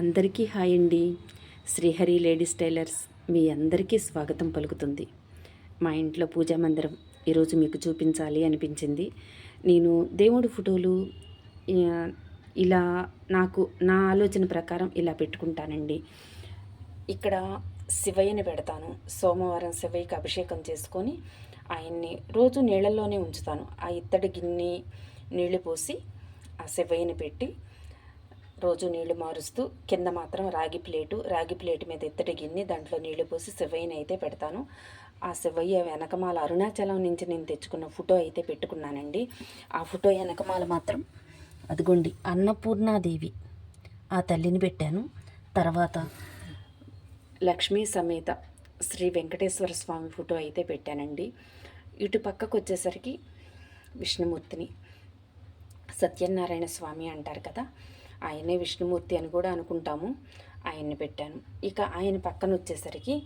అందరికీ హాయ్ అండి. Srihari ladies tailors మీ అందరికీ స్వాగతం పలుకుతుంది. మా ఇంట్లో పూజా మందిరం ఈరోజు మీకు చూపించాలి అనిపించింది. నేను దేవుడి ఫోటోలు ఇలా నాకు నా ఆలోచన ప్రకారం ఇలా పెట్టుకుంటానండి. ఇక్కడ శివయ్యని పెడతాను. సోమవారం శివయ్యకి అభిషేకం చేసుకొని ఆయన్ని రోజు నీళ్ళల్లోనే ఉంచుతాను. ఆ ఇత్తడి గిన్నె నీళ్ళు పోసి ఆ శివయ్యని పెట్టి రోజు నీళ్ళు మారుస్తూ కింద మాత్రం రాగి ప్లేటు రాగి ప్లేటు మీద ఇత్తడి గిన్నె దాంట్లో నీళ్ళు పోసి శివయ్యని అయితే పెడతాను. ఆ శివయ్య వెనకమాల అరుణాచలం నుంచి నేను తెచ్చుకున్న ఫోటో అయితే పెట్టుకున్నానండి. ఆ ఫోటో వెనకమాల మాత్రం అదిగోండి అన్నపూర్ణాదేవి. ఆ తల్లిని పెట్టాను. తర్వాత లక్ష్మీ సమేత శ్రీ వెంకటేశ్వర స్వామి ఫోటో అయితే పెట్టానండి. ఇటు పక్కకు వచ్చేసరికి విష్ణుమూర్తిని సత్యనారాయణ స్వామి అంటారు కదా ఆయనే విష్ణుమూర్తి అని కూడా అనుకుంటాము. ఆయన్ని పెట్టాను. ఇక ఆయన పక్కన వచ్చేసరికి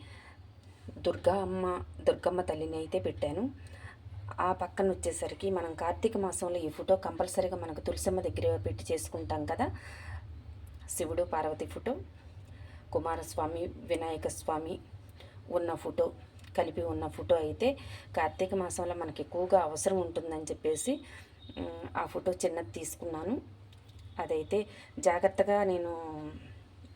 దుర్గా అమ్మ దుర్గమ్మ తల్లిని అయితే పెట్టాను. ఆ పక్కన వచ్చేసరికి మనం కార్తీక మాసంలో ఈ ఫోటో కంపల్సరీగా మనకు తులసమ్మ దగ్గర పెట్టి చేసుకుంటాం కదా. శివుడు పార్వతి ఫోటో కుమారస్వామి వినాయక స్వామి ఉన్న ఫోటో కలిపి ఉన్న ఫోటో అయితే కార్తీక మాసంలో మనకి ఎక్కువగా అవసరం ఉంటుందని చెప్పేసి ఆ ఫోటో చిన్నది తీసుకున్నాను. అదైతే జాగ్రత్తగా నేను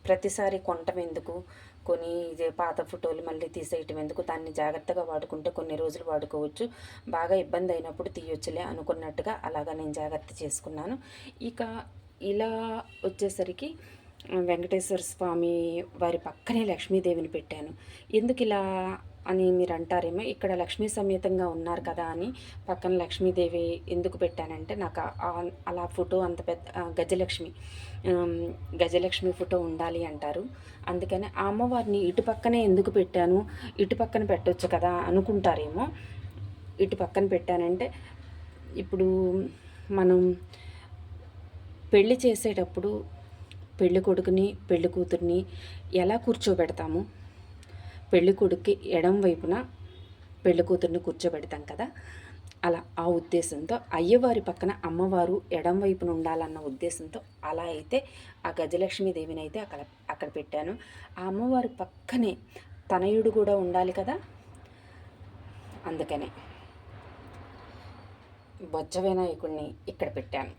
ప్రతిసారి కొనటం ఎందుకు? కొని ఇదే పాత ఫోటోలు మళ్ళీ తీసేయటం ఎందుకు? దాన్ని జాగ్రత్తగా వాడుకుంటే కొన్ని రోజులు వాడుకోవచ్చు. బాగా ఇబ్బంది అయినప్పుడు తీయొచ్చులే అనుకున్నట్టుగా అలాగా నేను జాగ్రత్త చేసుకున్నాను. ఇక ఇలా వచ్చేసరికి వెంకటేశ్వర స్వామి వారి పక్కనే లక్ష్మీదేవిని పెట్టాను. ఎందుకు ఇలా అని మీరు అంటారేమో ఇక్కడ లక్ష్మీ సమేతంగా ఉన్నారు కదా అని పక్కన లక్ష్మీదేవి ఎందుకు పెట్టానంటే నాకు అలా ఫోటో అంత పెద్ద గజలక్ష్మి గజలక్ష్మి ఫోటో ఉండాలి అంటారు. అందుకని ఆ అమ్మవారిని ఇటు పక్కనే ఎందుకు పెట్టాను? ఇటు పక్కన పెట్టవచ్చు కదా అనుకుంటారేమో. ఇటు పక్కన పెట్టానంటే ఇప్పుడు మనం పెళ్ళి చేసేటప్పుడు పెళ్ళి కొడుకుని పెళ్ళి కూతుర్ని ఎలా కూర్చోబెడతాము? పెళ్ళి కొడుక్కి ఎడం వైపున పెళ్ళి కూతుర్ని కూర్చోబెడతాం కదా. అలా ఆ ఉద్దేశంతో అయ్యవారి పక్కన అమ్మవారు ఎడం వైపున ఉండాలన్న ఉద్దేశంతో అలా అయితే ఆ గజలక్ష్మీదేవిని అయితే అక్కడ అక్కడ పెట్టాను. ఆ అమ్మవారి పక్కనే తనయుడు కూడా ఉండాలి కదా. అందుకనే బొజ్జ వినాయకుడిని ఇక్కడ పెట్టాను.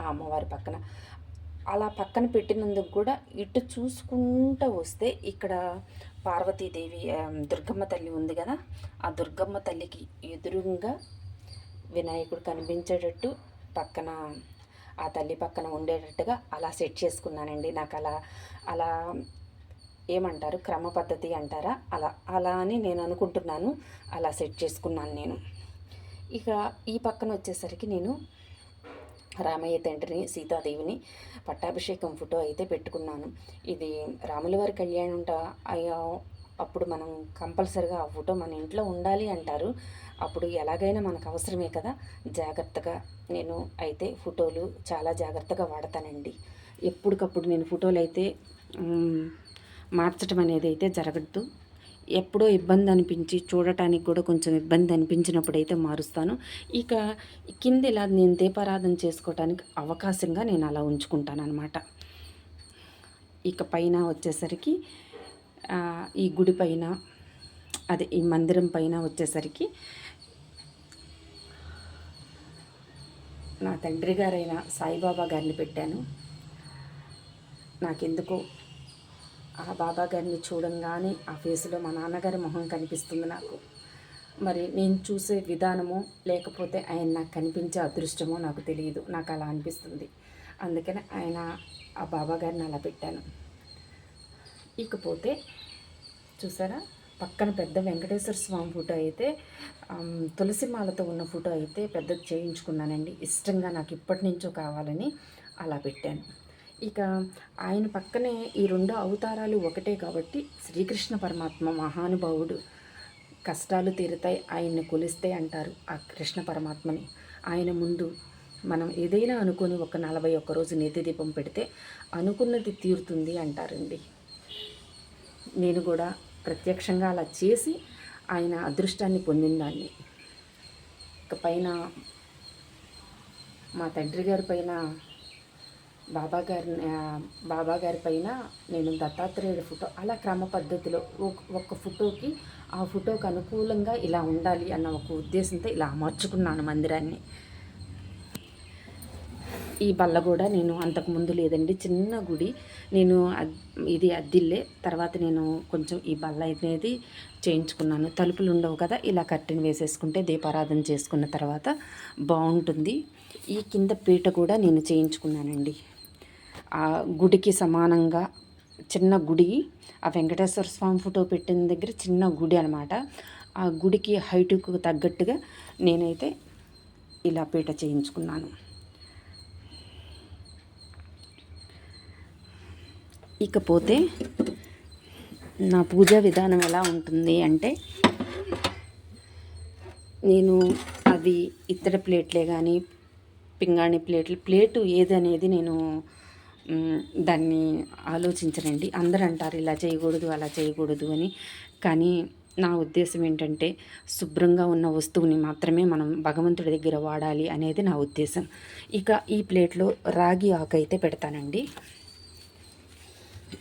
ఆ అమ్మవారి పక్కన. అలా పక్కన పెట్టినందుకు కూడా ఇటు చూసుకుంటూ వస్తే ఇక్కడ పార్వతీదేవి దుర్గమ్మ తల్లి ఉంది కదా ఆ దుర్గమ్మ తల్లికి ఎదురుగా వినాయకుడు కనిపించేటట్టు పక్కన ఆ తల్లి పక్కన ఉండేటట్టుగా అలా సెట్ చేసుకున్నానండి. నాకు అలా అలా ఏమంటారు క్రమ పద్ధతి అంటారా? అలా అలా అని నేను అనుకుంటున్నాను. అలా సెట్ చేసుకున్నాను నేను. ఇక ఈ పక్కన వచ్చేసరికి నేను రామయ్య తండ్రిని సీతాదేవిని పట్టాభిషేకం ఫోటో అయితే పెట్టుకున్నాను. ఇది రాముల వారి కళ్యాణం అయ్యా అప్పుడు మనం కంపల్సరిగా ఆ ఫోటో మన ఇంట్లో ఉండాలి అంటారు. అప్పుడు ఎలాగైనా మనకు అవసరమే కదా. జాగ్రత్తగా నేను అయితే ఫోటోలు చాలా జాగ్రత్తగా వాడతానండి. ఎప్పటికప్పుడు నేను ఫోటోలు అయితే మార్చడం మార్చటం అనేది అయితే జరగద్దు. ఎప్పుడో ఇబ్బంది అనిపించి చూడటానికి కూడా కొంచెం ఇబ్బంది అనిపించినప్పుడు అయితే మారుస్తాను. ఇక కింద ఇలా నేను దీపారాధన చేసుకోవటానికి అవకాశంగా నేను అలా ఉంచుకుంటాను అనమాట ఇక పైన వచ్చేసరికి ఈ గుడి పైన అదే ఈ మందిరం పైన వచ్చేసరికి నా తండ్రి గారైన సాయిబాబా గారిని పెట్టాను. నాకెందుకో ఆ బాబా గారిని చూడంగానే ఆ ఫేస్లో మా నాన్నగారి మొహం కనిపిస్తుంది నాకు. మరి నేను చూసే విధానమో లేకపోతే ఆయన నాకు కనిపించే అదృష్టమో నాకు తెలియదు. నాకు అలా అనిపిస్తుంది. అందుకని ఆయన ఆ బాబా గారిని అలా పెట్టాను. ఇకపోతే చూసారా? పక్కన పెద్ద వెంకటేశ్వర స్వామి ఫోటో అయితే తులసిమాలతో తులసి మాలతో ఉన్న ఫోటో అయితే పెద్దది చేయించుకున్నానండి. ఇష్టంగా నాకు ఇప్పటి నుంచో కావాలని అలా పెట్టాను. ఇక ఆయన పక్కనే ఈ రెండు అవతారాలు ఒకటే కాబట్టి శ్రీకృష్ణ పరమాత్మ మహానుభావుడు. కష్టాలు తీరుతాయి ఆయన్ని కొలిస్తే అంటారు ఆ కృష్ణ పరమాత్మని. ఆయన ముందు మనం ఏదైనా అనుకొని ఒక నలభై ఒక్క రోజు నేతి దీపం పెడితే అనుకున్నది తీరుతుంది అంటారండి. నేను కూడా ప్రత్యక్షంగా అలా చేసి ఆయన అదృష్టాన్ని పొందిందాన్ని ఇక పైన మా తండ్రి గారి పైన బాబాగారి బాబాగారి బాబా గారి పైన నేను దత్తాత్రేయుడి ఫోటో అలా క్రమ పద్ధతిలో ఒక- ఫోటోకి ఆ ఫోటోకి అనుకూలంగా ఇలా ఉండాలి అన్న ఒక ఉద్దేశంతో ఇలా అమర్చుకున్నాను మందిరాన్ని. ఈ బల్ల కూడా నేను అంతకుముందు లేదండి చిన్న గుడి. నేను ఇది అద్దిల్లే తర్వాత నేను కొంచెం ఈ బల్ల అనేది చేయించుకున్నాను. తలుపులు ఉండవు కదా ఇలా కర్టెన్ వేసేసుకుంటే దీపారాధన చేసుకున్న తర్వాత బాగుంటుంది. ఈ కింద పీట కూడా నేను చేయించుకున్నానండి. ఆ గుడికి సమానంగా చిన్న గుడి ఆ వెంకటేశ్వర స్వామి ఫోటో పెట్టిన దగ్గర చిన్న గుడి అనమాట ఆ గుడికి హైటుకు తగ్గట్టుగా నేనైతే ఇలా పీట చేయించుకున్నాను. ఇకపోతే నా పూజా విధానం ఎలా ఉంటుంది అంటే నేను అవి ఇతర ప్లేట్లే కానీ పింగాణి ప్లేట్లు ప్లేటు ఏదనేది నేను దాన్ని ఆలోచించరండి అందరూ అంటారు ఇలా చేయకూడదు అలా చేయకూడదు అని. కానీ నా ఉద్దేశం ఏంటంటే శుభ్రంగా ఉన్న వస్తువుని మాత్రమే మనం భగవంతుడి దగ్గర వాడాలి అనేది నా ఉద్దేశం. ఇక ఈ ప్లేట్లో రాగి ఆకు అయితే పెడతానండి.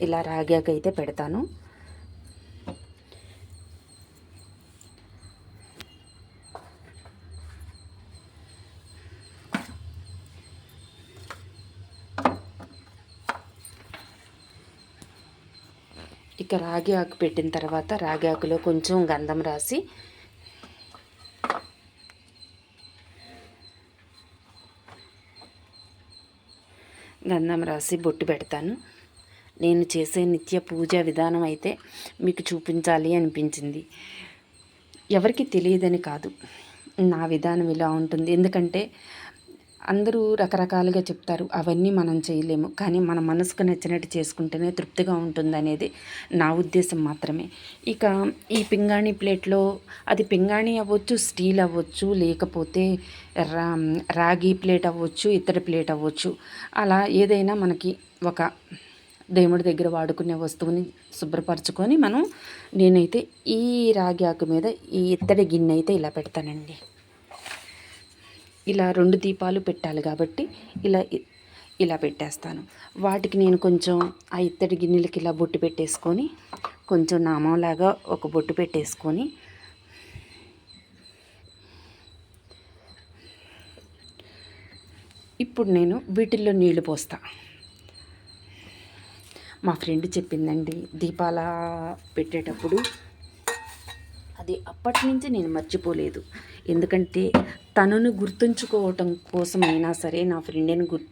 ఇలా రాగాక అయితే పెడతాను. ఇక రాగి ఆకు పెట్టిన తర్వాత రాగి ఆకులో కొంచెం గంధం రాసి గంధం రాసి బొట్టు పెడతాను. నేను చేసే నిత్య పూజ విధానం అయితే మీకు చూపించాలి అనిపించింది. ఎవరికి తెలియదని కాదు. నా విధానం ఇలా ఉంటుంది. ఎందుకంటే అందరూ రకరకాలుగా చెప్తారు అవన్నీ మనం చేయలేము. కానీ మన మనసుకు నచ్చినట్టు చేసుకుంటేనే తృప్తిగా ఉంటుందనేది నా ఉద్దేశం మాత్రమే. ఇక ఈ పింగాణి ప్లేట్లో అది పింగాణి అవ్వచ్చు స్టీల్ అవ్వచ్చు లేకపోతే రా రాగి ప్లేట్ అవ్వచ్చు ఇత్తడి ప్లేట్ అవ్వచ్చు. అలా ఏదైనా మనకి ఒక దేవుడి దగ్గర వాడుకునే వస్తువుని శుభ్రపరచుకొని మనం నేనైతే ఈ రాగి ఆకు మీద ఈ ఇత్తడి గిన్నె అయితే ఇలా పెడతానండి. ఇలా రెండు దీపాలు పెట్టాలి కాబట్టి ఇలా ఇ- ఇలా పెట్టేస్తాను. వాటికి నేను కొంచెం ఆ ఇత్తడి గిన్నెలకి ఇలా బొట్టు పెట్టేసుకొని కొంచెం నామంలాగా ఒక బొట్టు పెట్టేసుకొని ఇప్పుడు నేను వీటిల్లో నీళ్ళు పోస్తా. మా ఫ్రెండ్ చెప్పిందండి దీపాల పెట్టేటప్పుడు అది అప్పటి నుంచి నేను మర్చిపోలేదు. ఎందుకంటే తనను గుర్తుంచుకోవటం కోసమైనా సరే నా ఫ్రెండ్ని గుర్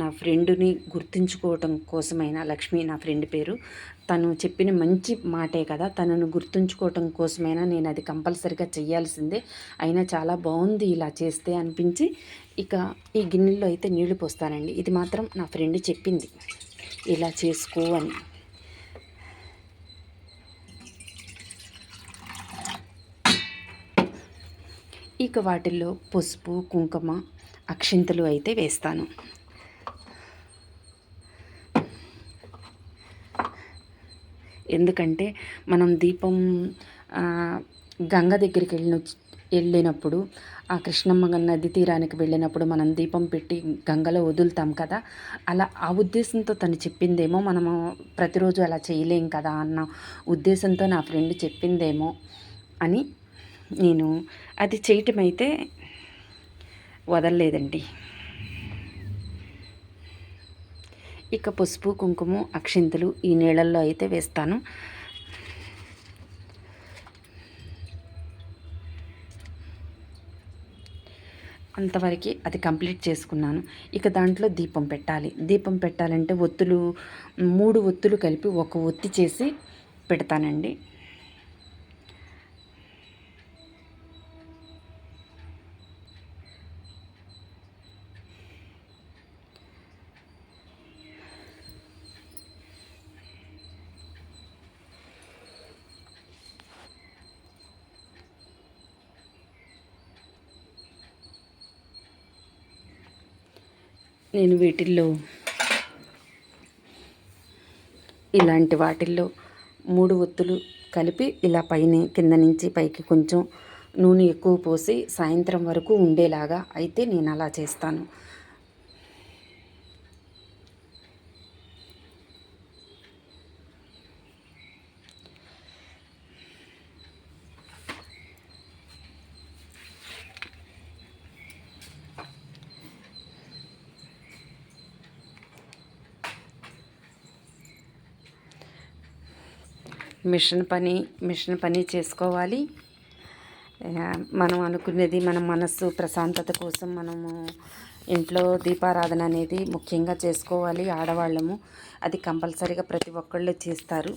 నా ఫ్రెండ్ని గుర్తుంచుకోవటం కోసమైనా లక్ష్మి నా ఫ్రెండ్ పేరు తను చెప్పిన మంచి మాటే కదా తనను గుర్తుంచుకోవటం కోసమైనా నేను అది కంపల్సరిగా చేయాల్సిందే అయినా చాలా బాగుంది ఇలా చేస్తే అనిపించి ఇక ఈ గిన్నెలో అయితే నీళ్ళు పోస్తానండి. ఇది మాత్రం నా ఫ్రెండ్ చెప్పింది. ఇలా చేసుకో అని. ఇక వాటిల్లో పసుపు కుంకుమ అక్షింతలు అయితే వేస్తాను. ఎందుకంటే మనం దీపం గంగ దగ్గరికి వెళ్ళిన వెళ్ళినప్పుడు ఆ కృష్ణమ్మ నది తీరానికి వెళ్ళినప్పుడు మనం దీపం పెట్టి గంగలో వదులుతాం కదా అలా ఆ ఉద్దేశంతో తను చెప్పిందేమో మనము ప్రతిరోజు అలా చేయలేం కదా అన్న ఉద్దేశంతో నా ఫ్రెండ్ చెప్పిందేమో అని నేను అది చేయటం అయితే వదలలేదండి. ఇక పసుపు కుంకుమ అక్షింతలు ఈ నీళ్ళల్లో అయితే వేస్తాను. అంతవరకు అది కంప్లీట్ చేసుకున్నాను. ఇక దాంట్లో దీపం పెట్టాలి. దీపం పెట్టాలంటే ఒత్తులు మూడు ఒత్తులు కలిపి ఒక ఒత్తి చేసి పెడతానండి. నేను వీటిల్లో ఇలాంటి వాటిల్లో మూడు ఒత్తులు కలిపి ఇలా పైన కింద నుంచి పైకి కొంచెం నూనె ఎక్కువ పోసి సాయంత్రం వరకు ఉండేలాగా అయితే నేను అలా చేస్తాను. మిషన్ పని మిషన్ పని చేసుకోవాలి. మనం అనుకునేది మన మనస్సు ప్రశాంతత కోసం మనము ఇంట్లో దీపారాధన అనేది ముఖ్యంగా చేసుకోవాలి ఆడవాళ్ళము. అది కంపల్సరీగా ప్రతి ఒక్కళ్ళు చేస్తారు.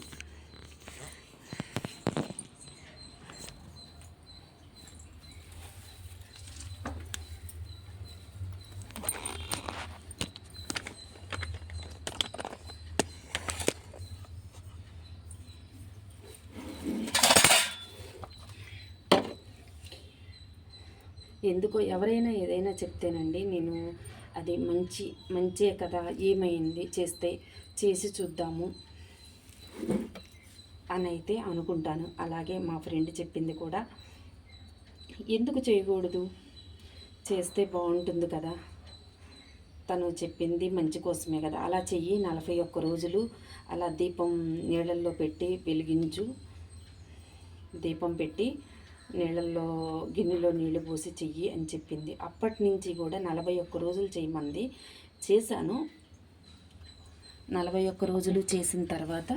ఎందుకో ఎవరైనా ఏదైనా చెప్తేనండి నేను అది మంచి మంచే కదా ఏమైంది చేస్తే చేసి చూద్దాము అని అయితే అనుకుంటాను. అలాగే మా ఫ్రెండ్ చెప్పింది కూడా. ఎందుకు చేయకూడదు? చేస్తే బాగుంటుంది కదా. తను చెప్పింది మంచి కోసమే కదా. అలా చెయ్యి నలభై ఒక్క రోజులు అలా దీపం నీళ్ళల్లో పెట్టి వెలిగించు. దీపం పెట్టి నీళ్ళల్లో గిన్నెలో నీళ్ళు పోసి చెయ్యి అని చెప్పింది. అప్పటి నుంచి కూడా నలభై ఒక్క రోజులు చేయమంది. చేశాను. నలభై ఒక్క రోజులు చేసిన తర్వాత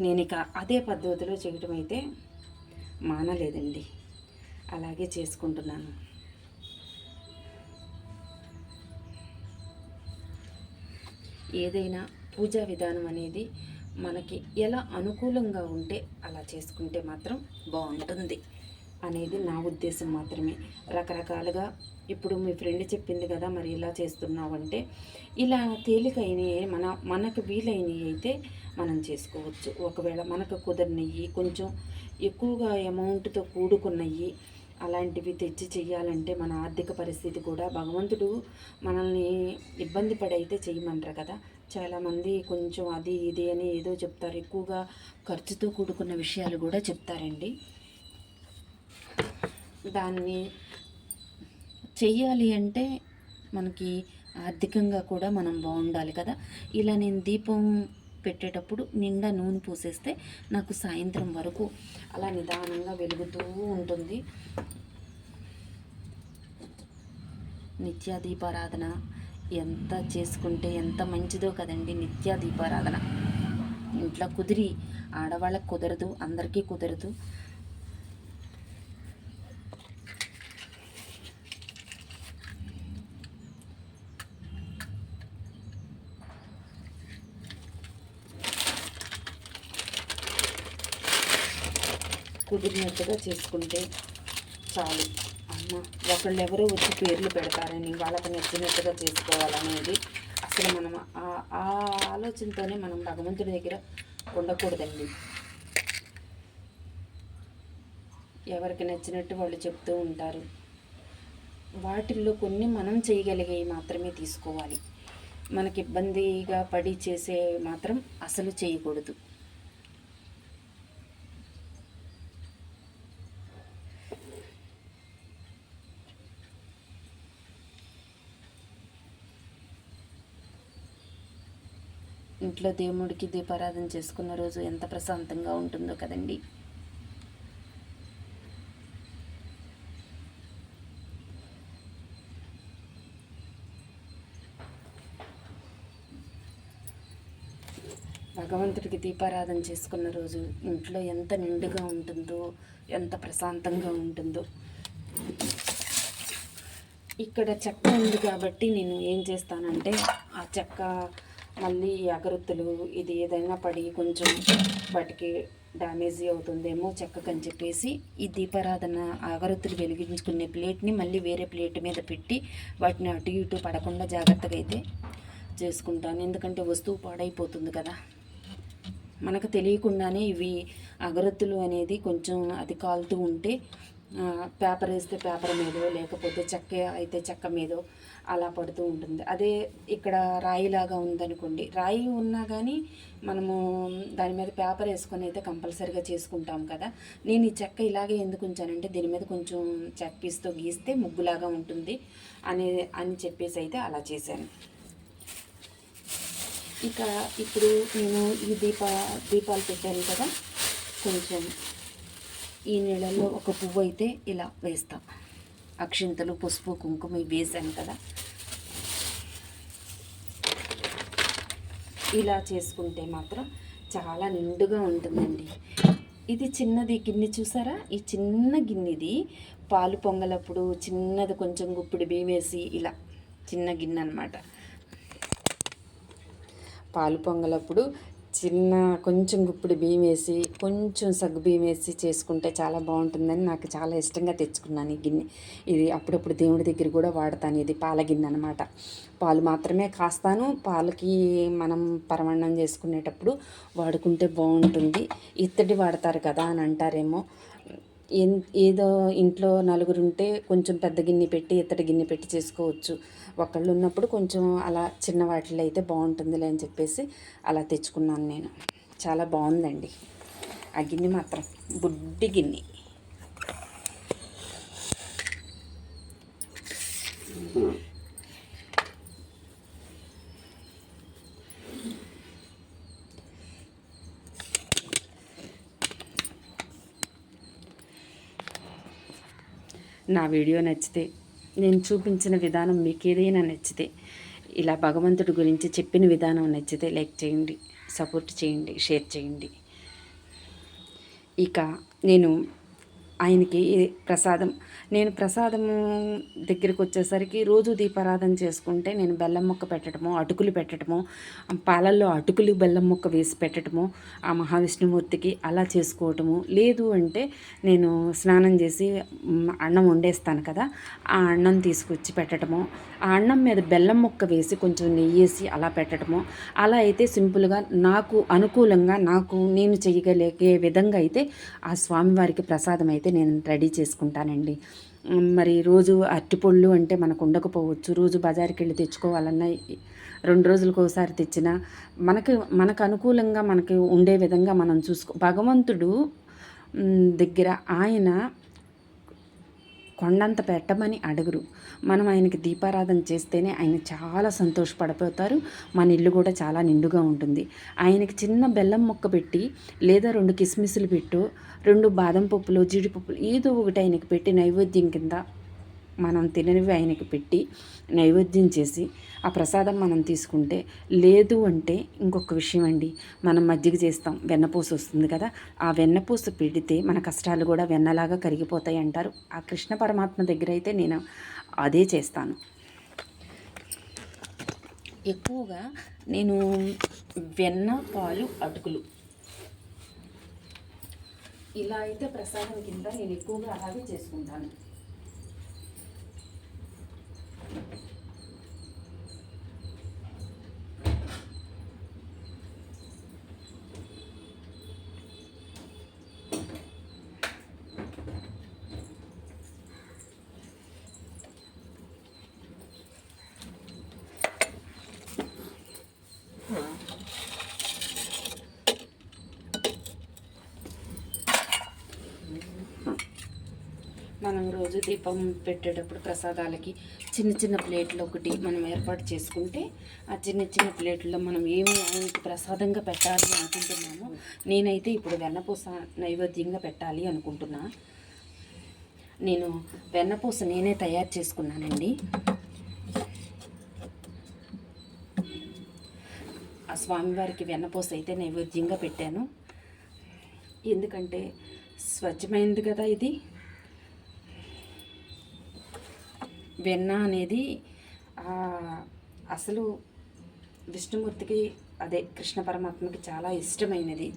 నేను ఇక అదే పద్ధతిలో చేయటం అయితే మానలేదండి. అలాగే చేసుకుంటున్నాను. ఏదైనా పూజా విధానం అనేది మనకి ఎలా అనుకూలంగా ఉంటే అలా చేసుకుంటే మాత్రం బాగుంటుంది. అనేది నా ఉద్దేశం మాత్రమే. రకరకాలుగా ఇప్పుడు మీ ఫ్రెండ్ చెప్పింది కదా మరి ఇలా చేస్తున్నావంటే ఇలా తేలికైనవి మన మనకు వీలైనవి అయితే మనం చేసుకోవచ్చు. ఒకవేళ మనకు కుదరినవి కొంచెం ఎక్కువగా అమౌంట్తో కూడుకున్నవి అలాంటివి తెచ్చి చెయ్యాలంటే మన ఆర్థిక పరిస్థితి కూడా భగవంతుడు మనల్ని ఇబ్బంది పడైతే చేయమంటారు కదా. చాలామంది కొంచెం అది ఇది అని ఏదో చెప్తారు. ఎక్కువగా ఖర్చుతో కూడుకున్న విషయాలు కూడా చెప్తారండి. దాన్ని చెయ్యాలి అంటే మనకి ఆర్థికంగా కూడా మనం బాగుండాలి కదా. ఇలా నేను దీపం పెట్టేటప్పుడు నిండా నూనె పూసేస్తే నాకు సాయంత్రం వరకు అలా నిదానంగా వెలుగుతూ ఉంటుంది. నిత్య దీపారాధన ఎంత చేసుకుంటే ఎంత మంచిదో కదండి నిత్యా దీపారాధన ఇంట్లో కుదిరి ఆడవాళ్ళకి కుదరదు అందరికీ కుదరదు. కుదిరినట్టుగా చేసుకుంటే చాలు. అమ్మ ఒకళ్ళు ఎవరో వచ్చి పేర్లు పెడతారని వాళ్ళకి నచ్చినట్టుగా చేసుకోవాలనేది అసలు మనం ఆ- ఆ ఆలోచనతోనే మనం భగవంతుడి దగ్గర ఉండకూడదండి. ఎవరికి నచ్చినట్టు వాళ్ళు చెప్తూ ఉంటారు. వాటిల్లో కొన్ని మనం చేయగలిగేవి మాత్రమే తీసుకోవాలి. మనకి ఇబ్బందిగా పడి చేసే మాత్రం అసలు చేయకూడదు. ఇంట్లో దేవుడికి దీపారాధన చేసుకున్న రోజు ఎంత ప్రశాంతంగా ఉంటుందో కదండి. భగవంతుడికి దీపారాధన చేసుకున్న రోజు ఇంట్లో ఎంత నిండుగా ఉంటుందో ఎంత ప్రశాంతంగా ఉంటుందో. ఇక్కడ చెక్క ఉంది కాబట్టి నేను ఏం చేస్తానంటే ఆ చెక్క మళ్ళీ ఈ అగరొత్తులు ఇది ఏదైనా పడి కొంచెం వాటికి డ్యామేజ్ అవుతుందేమో చెక్కకని చెప్పేసి ఈ దీపారాధన అగరొత్తులు వెలిగించుకునే ప్లేట్ని మళ్ళీ వేరే ప్లేట్ మీద పెట్టి వాటిని అటు ఇటు పడకుండా జాగ్రత్తగా అయితే చేసుకుంటాను. ఎందుకంటే వస్తువు పాడైపోతుంది కదా. మనకు తెలియకుండానే ఇవి అగరత్తులు అనేది కొంచెం అది కాలుతూ ఉంటే పేపర్ వేస్తే పేపర్ మీదో లేకపోతే చెక్క అయితే చెక్క మీదో అలా పడుతూ ఉంటుంది. అదే ఇక్కడ రాయిలాగా ఉందనుకోండి రాయి ఉన్నా కానీ మనము దాని మీద పేపర్ వేసుకొని అయితే కంపల్సరీగా చేసుకుంటాం కదా. నేను ఈ చెక్క ఇలాగే ఎందుకు ఉంచానంటే దీని మీద కొంచెం చెక్క పీస్తో గీస్తే ముగ్గులాగా ఉంటుంది అనే అని చెప్పేసి అయితే అలా చేశాను. ఇక ఇప్పుడు నేను ఈ దీప దీపాలు పెట్టాను కదా కొంచెం ఈ నీళ్ళల్లో ఒక పువ్వు అయితే ఇలా వేస్తాం. అక్షింతలు పసుపు కుంకుమ వేసాను కదా. ఇలా చేసుకుంటే మాత్రం చాలా నిండుగా ఉంటుందండి. ఇది చిన్నది గిన్నె చూసారా? ఈ చిన్న గిన్నెది పాలు పొంగలప్పుడు చిన్నది కొంచెం గుప్పిడి బియ్యం ఇలా చిన్న గిన్నె అనమాట పాలు పొంగలప్పుడు చిన్న కొంచెం గుప్పిడి బియ్యం వేసి కొంచెం సగ్గు బియ్యం వేసి చేసుకుంటే చాలా బాగుంటుందని నాకు చాలా ఇష్టంగా తెచ్చుకున్నాను ఈ గిన్నె. ఇది అప్పుడప్పుడు దేవుడి దగ్గర కూడా వాడతాను. ఇది పాల గిన్నె అనమాట పాలు మాత్రమే కాస్తాను. పాలకి మనం పరమాన్నం చేసుకునేటప్పుడు వాడుకుంటే బాగుంటుంది. ఇత్తడి వాడతారు కదా అని అంటారేమో. ఏదో ఇంట్లో నలుగురు ఉంటే కొంచెం పెద్ద గిన్నె పెట్టి ఇత్తడి గిన్నె పెట్టి చేసుకోవచ్చు. ఒకళ్ళు ఉన్నప్పుడు కొంచెం అలా చిన్న వాటిలో అయితే బాగుంటుందిలే అని చెప్పేసి అలా తెచ్చుకున్నాను నేను. చాలా బాగుందండి ఆ గిన్నె మాత్రం. బుడ్డి గిన్నె. నా వీడియో నచ్చితే నేను చూపించిన విధానం మీకు ఏదైనా నచ్చితే ఇలా భగవంతుడి గురించి చెప్పిన విధానం నచ్చితే లైక్ చేయండి సపోర్ట్ చేయండి షేర్ చేయండి. ఇక నేను ఆయనకి ప్రసాదం. నేను ప్రసాదం దగ్గరికి వచ్చేసరికి రోజు దీపారాధన చేసుకుంటే నేను బెల్లం ముక్క పెట్టడము అటుకులు పెట్టడము పాలల్లో అటుకులు బెల్లం ముక్క వేసి పెట్టడము ఆ మహావిష్ణుమూర్తికి అలా చేసుకోవటము. లేదు అంటే నేను స్నానం చేసి అన్నం వండేస్తాను కదా ఆ అన్నం తీసుకొచ్చి పెట్టడము ఆ అన్నం మీద బెల్లం ముక్క వేసి కొంచెం నెయ్యి వేసి అలా పెట్టడము అలా అయితే సింపుల్గా నాకు అనుకూలంగా నాకు నేను చేయగలిగే విధంగా అయితే ఆ స్వామివారికి ప్రసాదం అయితే నేను రెడీ చేసుకుంటానండి. మరి రోజు అరటిపళ్ళు అంటే మనకు ఉండకపోవచ్చు. రోజు బజార్కి వెళ్ళి తెచ్చుకోవాలన్నా రెండు రోజులకు ఒకసారి తెచ్చిన మనకి మనకు అనుకూలంగా మనకి ఉండే విధంగా మనం చూసుకో భగవంతుడు దగ్గర ఆయన కొండంత పెట్టమని అడుగురు. మనం ఆయనకి దీపారాధన చేస్తేనే ఆయన చాలా సంతోషపడిపోతారు. మన ఇల్లు కూడా చాలా నిండుగా ఉంటుంది. ఆయనకి చిన్న బెల్లం మొక్క పెట్టి లేదా రెండు కిస్మిస్లు పెట్టు రెండు బాదం పప్పులు జీడిపప్పులు ఏదో ఒకటి ఆయనకి పెట్టి నైవేద్యం కింద మనం తిననివి ఆయనకి పెట్టి నైవేద్యం చేసి ఆ ప్రసాదం మనం తీసుకుంటే లేదు అంటే ఇంకొక విషయం అండి. మనం మజ్జిగ చేస్తాం వెన్నపూస వస్తుంది కదా ఆ వెన్నపూస పెడితే మన కష్టాలు కూడా వెన్నలాగా కరిగిపోతాయి అంటారు. ఆ కృష్ణ పరమాత్మ దగ్గర అయితే నేను అదే చేస్తాను. ఎక్కువగా నేను వెన్న పాలు అటుకులు. ఇలా అయితే ప్రసాదం కింద నేను ఎక్కువగా అలాగే చేసుకుంటాను. Thank you. మనం రోజు దీపం పెట్టేటప్పుడు ప్రసాదాలకి చిన్న చిన్న ప్లేట్లు ఒకటి మనం ఏర్పాటు చేసుకుంటే ఆ చిన్న చిన్న ప్లేట్లో మనం ఏమి ఆయనకి ప్రసాదంగా పెట్టాలి అనుకుంటున్నామో నేనైతే ఇప్పుడు వెన్నపూస నైవేద్యంగా పెట్టాలి అనుకుంటున్నా. నేను వెన్నపూస నేనే తయారు చేసుకున్నానండి. ఆ స్వామివారికి వెన్నపూస అయితే నైవేద్యంగా పెట్టాను. ఎందుకంటే స్వచ్ఛమైనది కదా ఇది. వెన్న అనేది అసలు విష్ణుమూర్తికి అదే కృష్ణ పరమాత్మకి చాలా ఇష్టమైనది.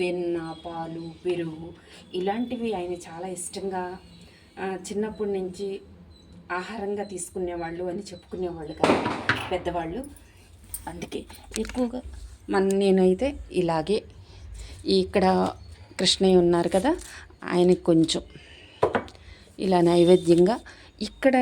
వెన్న పాలు పెరుగు ఇలాంటివి ఆయన చాలా ఇష్టంగా చిన్నప్పటి నుంచి ఆహారంగా తీసుకునేవాళ్ళు అని చెప్పుకునేవాళ్ళు కదా పెద్దవాళ్ళు. అందుకే ఎక్కువగా మన నేనైతే ఇలాగే ఇక్కడ కృష్ణయ్య ఉన్నారు కదా ఆయనకి కొంచెం ఇలా నైవేద్యంగా ఇక్కడ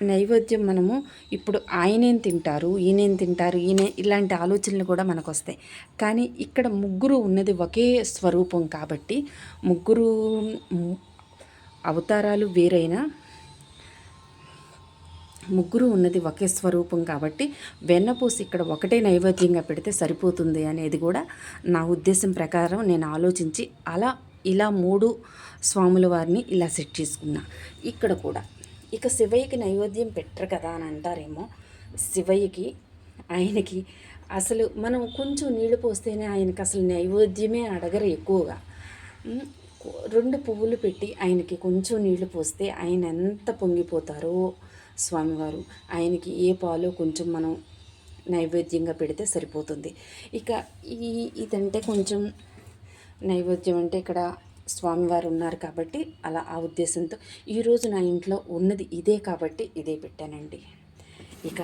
నైవేద్యం మనము ఇప్పుడు ఆయనేం తింటారు ఈయనేం తింటారు ఈయన ఇలాంటి ఆలోచనలు కూడా మనకు వస్తాయి కానీ ఇక్కడ ముగ్గురు ఉన్నది ఒకే స్వరూపం కాబట్టి ముగ్గురు అవతారాలు వేరైనా ముగ్గురు ఉన్నది ఒకే స్వరూపం కాబట్టి వెన్నపూసి ఇక్కడ ఒకటే నైవేద్యంగా పెడితే సరిపోతుంది అనేది కూడా నా ఉద్దేశం ప్రకారం నేను ఆలోచించి అలా ఇలా మూడు స్వాముల వారిని ఇలా సెట్ చేసుకున్నా. ఇక్కడ కూడా ఇక శివయ్యకి నైవేద్యం పెట్టరు కదా అని అంటారేమో శివయ్యకి ఆయనకి. అసలు మనం కొంచెం నీళ్ళు పోస్తేనే ఆయనకి అసలు నైవేద్యమే అడగరు ఎక్కువగా. రెండు పువ్వులు పెట్టి ఆయనకి కొంచెం నీళ్ళు పోస్తే ఆయన ఎంత పొంగిపోతారో స్వామివారు. ఆయనకి ఏ పాలు కొంచెం మనం నైవేద్యంగా పెడితే సరిపోతుంది. ఇక ఈ ఇదంటే కొంచెం నైవేద్యం అంటే ఇక్కడ స్వామివారు ఉన్నారు కాబట్టి అలా ఆ ఉద్దేశంతో ఈరోజు నా ఇంట్లో ఉన్నది ఇదే కాబట్టి ఇదే పెట్టానండి. ఇక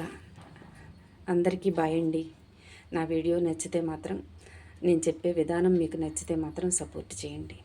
అందరికీ బాయ్ అండి. నా వీడియో నచ్చితే మాత్రం నేను చెప్పే విధానం మీకు నచ్చితే మాత్రం సపోర్ట్ చేయండి.